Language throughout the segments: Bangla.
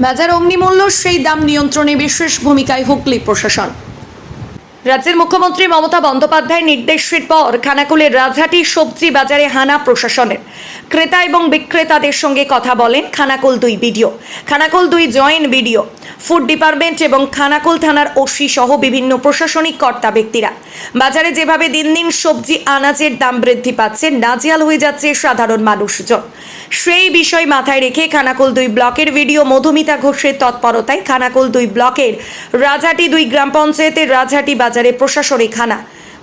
বাজার অগ্নিমূল্য, সেই দাম নিয়ন্ত্রণে বিশেষ ভূমিকায় হুগলি প্রশাসন। রাজ্যের মুখ্যমন্ত্রী মমতা বন্দ্যোপাধ্যায়ের নির্দেশের পর খানাকুলের রাজহাটি সবজি বাজারে হানা প্রশাসনের। ক্রেতা এবং বিক্রেতাদের সঙ্গে কথা বলেন খানাকুল দুই বিডিও। খানাকুল দুই জয়েন্ট বিডিও। ফুড ডিপার্টমেন্ট এবং খানাকুল থানার ওসি সহ বিভিন্ন প্রশাসনিক কর্তা ব্যক্তিরা। বাজারে যেভাবে দিন দিন সবজি আনাজের দাম বৃদ্ধি পাচ্ছে, নাজিয়াল হয়ে যাচ্ছে সাধারণ মানুষজন। সেই বিষয় মাথায় রেখে খানাকুল দুই ব্লকের ভিডিও মধুমিতা ঘোষের তৎপরতায় খানাকুল দুই ব্লকের রাজহাটি দুই গ্রাম পঞ্চায়েতের রাজহাটি বাজারে প্রশাসনিক হানা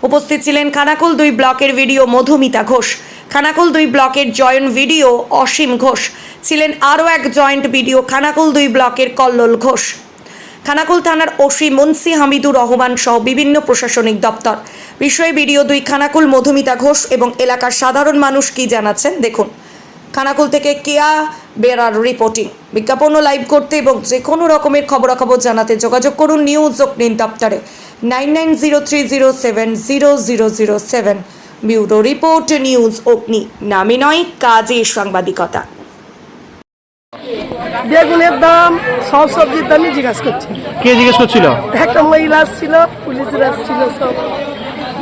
উপস্থিত ছিলেন খানাকুল দুই ব্লকের ভিডিও মধুমিতা ঘোষ। খানাকুল দুই ব্লকের জয়ন ভিডিও অসীম ঘোষ। ছিলেন আরও এক জয়েন্ট বিডিও খানাকুল দুই ব্লকের কল্লোল ঘোষ। খানাকুল থানার ওসি মুন্সি হামিদুর রহমান সহ বিভিন্ন প্রশাসনিক দপ্তর। বিষয়ে বিডিও দুই খানাকুল মধুমিতা ঘোষ এবং এলাকার সাধারণ মানুষ কি জানাচ্ছেন দেখুন। খানাকুল থেকে কেয়া বেরার রিপোর্টিং। বিজ্ঞাপন ও লাইভ করতে এবং যে কোনো রকমের খবরাখবর জানাতে যোগাযোগ করুন নিউজ অগ্নিন দপ্তরে। Nine nine zero three zero seven zero zero zero seven. Bureau report news Agni. নামে নয় কাজে সাংবাদিকতা। বেগুনের দাম সব সবজির দামই জিজ্ঞাসা করছে। কে জিজ্ঞেস করছিল? একটা মহিলা আসছিল পুলিশের আসছিল সব।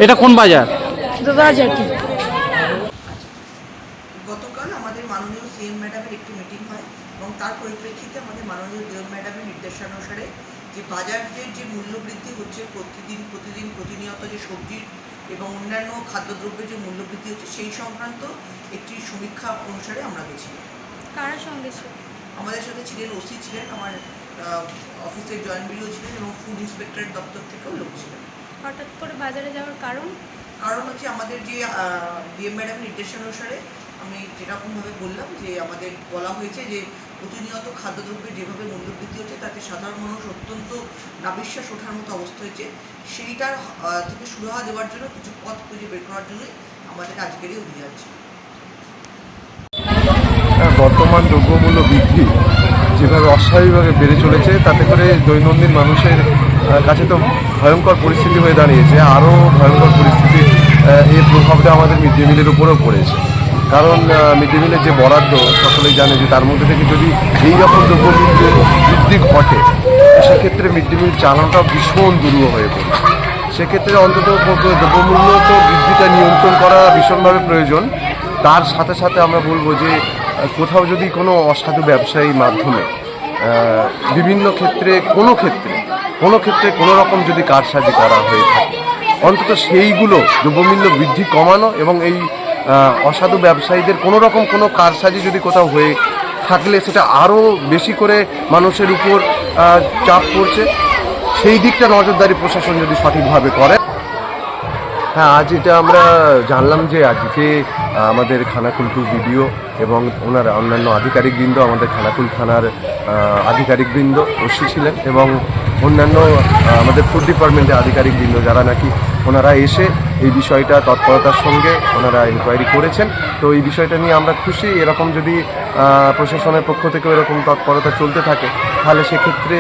এটা কোন বাজার? রাজাটি গতকাল আমাদের মাননীয় সিএম ম্যাডামের একটি মিটিং হয় এবং তার পরিপ্রেক্ষিতে আমাদের মাননীয় ডিএম ম্যাডামের নির্দেশানুসারে যে বাজারের যে মূল্য বৃদ্ধি হচ্ছে প্রতিদিন প্রতিদিন প্রতিনিয়ত যে সবজির এবং অন্যান্য খাদ্যদ্রব্যের যে মূল্য বৃদ্ধি হচ্ছে সেই সংক্রান্ত একটি সমীক্ষা অনুসারে আমরা গেছি কার সঙ্গে ছিল? আমাদের সাথে ছিলেন ওসি ছিলেন আমার অফিসের জয়েন্ট বিডিও ছিলেন এবং ফুড ইন্সপেক্টরের দপ্তর থেকেও লোক ছিলেন। হঠাৎ করে বাজারে যাওয়ার কারণ? কারণ হচ্ছে আমাদের যে ডিএম ম্যাডাম নির্দেশানুসারে আমি যেরকমভাবে বললাম যে আমাদের বলা হয়েছে যে প্রতিনিয়ত খাদ্যদ্রব্যের যেভাবে মূল্যবৃদ্ধি হচ্ছে তাতে সাধারণ মানুষ অত্যন্ত নাবিশ্বাস ওঠার মতো অবস্থা হয়েছে। সেইটার থেকে সুরাহা দেওয়ার জন্য কিছু পথ খুঁজে বের করার জন্যই আমাদের আজকের এই অভিযান ছিল। বর্তমান দ্রব্যমূল্য বৃদ্ধি যেভাবে অস্বাভাবিকভাবে বেড়ে চলেছে, তাতে করে দৈনন্দিন মানুষের কাছে তো ভয়ঙ্কর পরিস্থিতি হয়ে দাঁড়িয়েছে, আরও ভয়ঙ্কর পরিস্থিতি এর প্রভাবটা আমাদের মিড ডে মিলের উপরেও পড়েছে। কারণ মিড ডে মিলের যে বরাদ্দ, সকলেই জানে যে তার মধ্যে থেকে যদি এই রকম দ্রব্যমূল্য বৃদ্ধি ঘটে সেক্ষেত্রে মিড ডে মিল চালানোটা ভীষণ দুরূহ হয়ে পড়ে। সেক্ষেত্রে অন্তত দ্রব্যমূল্য তো বৃদ্ধিটা নিয়ন্ত্রণ করা ভীষণভাবে প্রয়োজন। তার সাথে সাথে আমরা বলব যে কোথাও যদি কোনো অসাধু ব্যবসায়ীর মাধ্যমে বিভিন্ন ক্ষেত্রে কোনো ক্ষেত্রে কোনো ক্ষেত্রে কোনো রকম যদি কারসাজি করা হয়ে থাকে, অন্তত সেইগুলো দ্রব্যমূল্য বৃদ্ধি কমানো এবং এই অসাধু ব্যবসায়ীদের কোনো রকম কোনো কারসাজি যদি কোথাও হয়ে থাকলে সেটা আরও বেশি করে মানুষের উপর চাপ পড়ছে। সেই দিকটা নজরদারি প্রশাসন যদি সঠিকভাবে করে। হ্যাঁ আজ এটা আমরা জানলাম যে আজকে আমাদের খানাকুল টু ভিডিও এবং ওনার অন্যান্য আধিকারিকবৃন্দ আমাদের খানাকুল থানার আধিকারিকবৃন্দ ওসি ছিলেন এবং অন্যান্য আমাদের ফুড ডিপার্টমেন্টের আধিকারিকবৃন্দ যারা নাকি, ওনারা এসে এই বিষয়টা তৎপরতার সঙ্গে ওনারা ইনকোয়ারি করেছেন। তো এই বিষয়টা নিয়ে আমরা খুশি। এরকম যদি প্রশাসনের পক্ষ থেকে এরকম তৎপরতা চলতে থাকে তাহলে সেক্ষেত্রে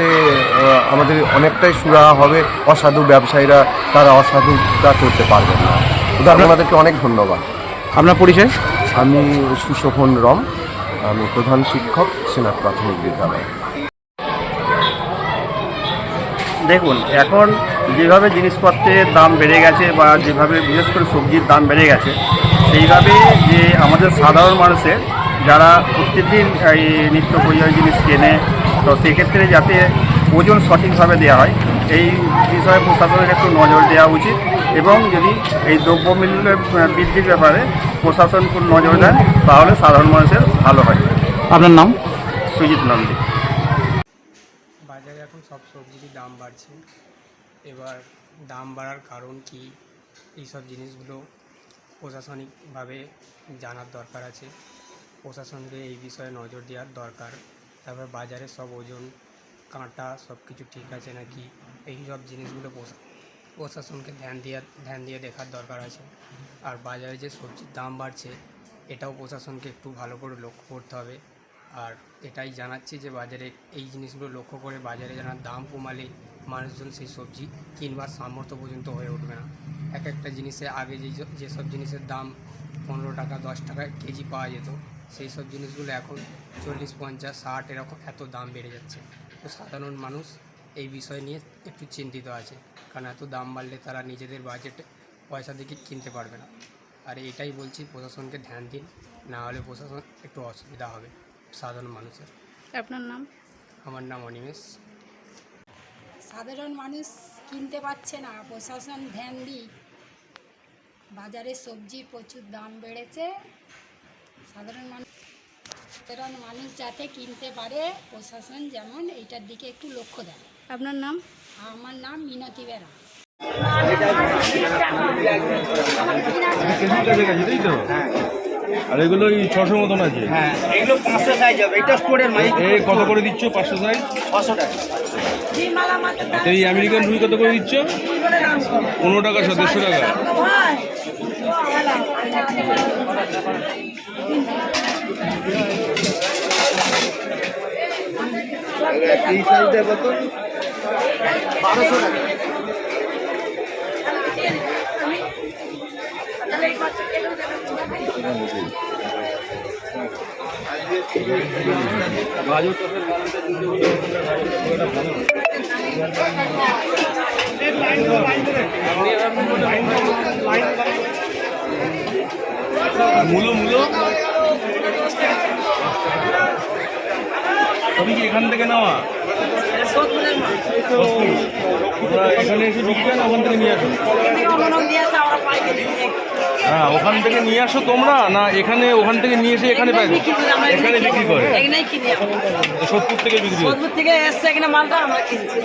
আমাদের অনেকটাই সুরাহা হবে। অসাধু ব্যবসায়ীরা তারা অসাধুতা করতে পারবেন না। উদাহরণ আমাদেরকে অনেক ধন্যবাদ। আপনার পরিচয়? আমি সুশোভন রম। আমি প্রধান শিক্ষক সেনাথ প্রাথমিক বিদ্যালয়। দেখুন এখন যেভাবে জিনিসপত্রের দাম বেড়ে গেছে বা যেভাবে বিশেষ করে সবজির দাম বেড়ে গেছে সেইভাবে যে আমাদের সাধারণ মানুষের যারা প্রত্যেকদিন এই নিত্য প্রয়োজনীয় জিনিস কেনে তো সেক্ষেত্রে যাতে ওজন সঠিকভাবে দেওয়া হয় এই বিষয়ে প্রশাসনের একটু নজর দেওয়া উচিত এবং যদি এই দ্রব্য দ্রব্যমূল্য বৃদ্ধির ব্যাপারে প্রশাসন খুব নজর দেন তাহলে সাধারণ মানুষের ভালো হয়। আপনার নাম? সুজিত নন্দী। বাজারে এখন সব সবজিরই দাম বাড়ছে। এবার দাম বাড়ার কারণ কি? এইসব জিনিসগুলো প্রশাসনিকভাবে জানার দরকার আছে। প্রশাসনকে এই বিষয়ে নজর দেওয়ার দরকার। তারপর বাজারে সব ওজন, কাঁটা সব কিছু ঠিক আছে নাকি? এই সব জিনিসগুলো প্রশা- প্রশাসনকে ধ্যান দিয়ে ধ্যান দিয়ে দেখার দরকার আছে। আর বাজারে যে সবজির দাম বাড়ছে, এটাও প্রশাসনকে একটু ভালো করে লক্ষ্য করতে হবে। আর এটাই জানাচ্ছি যে বাজারে এই জিনিসগুলো লক্ষ্য করে বাজারে যেন দাম কমালে মানুষজন সেই সবজি কিনবার সামর্থ্য পর্যন্ত হয়ে উঠবে না। এক একটা জিনিসে আগে যে, যেসব জিনিসের দাম পনেরো টাকা, দশ টাকা কেজি পাওয়া যেত সেই সব জিনিসগুলো এখন চল্লিশ পঞ্চাশ ষাট এরকম এত দাম বেড়ে যাচ্ছে। তো সাধারণ মানুষ এই বিষয় নিয়ে একটু চিন্তিত আছে। কারণ এত দাম বাড়লে তারা নিজেদের বাজেটে পয়সা দিকে কিনতে পারবে না। আর এটাই বলছি প্রশাসনকে ধ্যান দিন না হলে প্রশাসন একটু অসুবিধা হবে সাধারণ মানুষের। আপনার নাম? আমার নাম অনিমেষ। সাধারণ মানুষ কিনতে পারছে না প্রশাসন ধ্যান দিই বাজারে সবজি প্রচুর দাম বেড়েছে। সাধারণ মানুষ সাধারণ মানুষ যাতে কিনতে পারে প্রশাসন যেমন এইটার দিকে একটু লক্ষ্য দেয়। আপনার নাম? আমার নাম মিনতি বেরা। আর এগুলো ওই ছশো মতন আছে। হ্যাঁ এগুলো পাঁচশো সাইজ হবে এটা স্টোরের মাইক এই কত করে দিচ্ছ? পাঁচশো সাইজ ছশো টাকা। এই আমেরিকান রুই কত করে দিচ্ছ? পনেরো টাকা সতেরোশো টাকা। এই সাইজটা কত মূলো মূলো। সবই কি এখান থেকে নেওয়া? তোমরা এখানে এসে বিক্রি না ওখান থেকে নিয়ে আসো? হ্যাঁ ওখান থেকে নিয়ে আসো তোমরা না এখানে ওখান থেকে নিয়ে এসে এখানে পাই এখানে বিক্রি করে? সত্তর থেকে বিক্রি সদপুর থেকে এসছে এখানে মালটা আমরা কিনছি।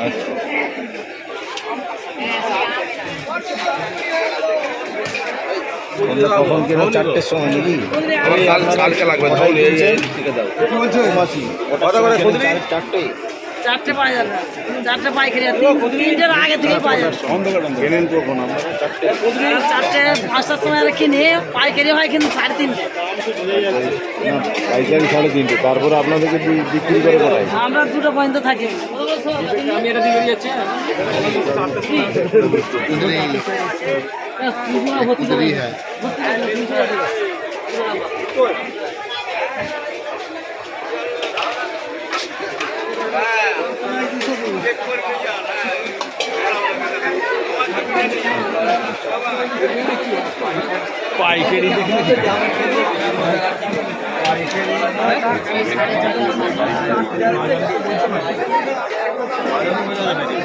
কখন কেন চারটের সময় নাকি? কালকে লাগবে তাহলে কত করে খুদরি চারটে। পাওয়া যাবে চারটে পাইকারি আর তিন- তিনটের আগে থেকে পাওয়া যাবে। কেনেন কখন আপনারা চারটে। চারটে পাঁচটার সময় আমরা কিনি পাইকারি হয় কিন্তু সাড়ে তিনটে। পাইকারি সাড়ে তিনটে। তারপরে আপনাদেরকে বিক্রি করে কোথায়? আমরা দুটো পর্যন্ত থাকি। पूरी है পাইকারি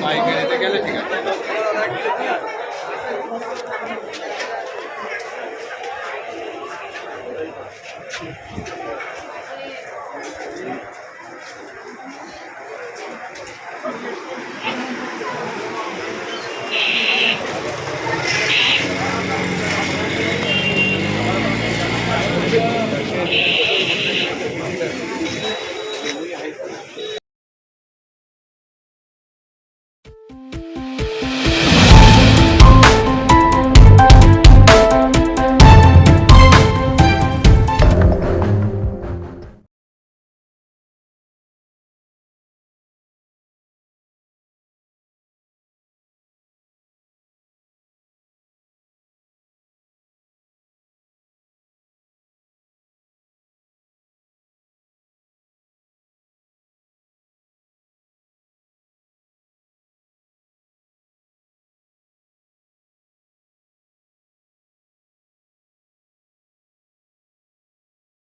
পাইকারিতে গেলে ঠিক আছে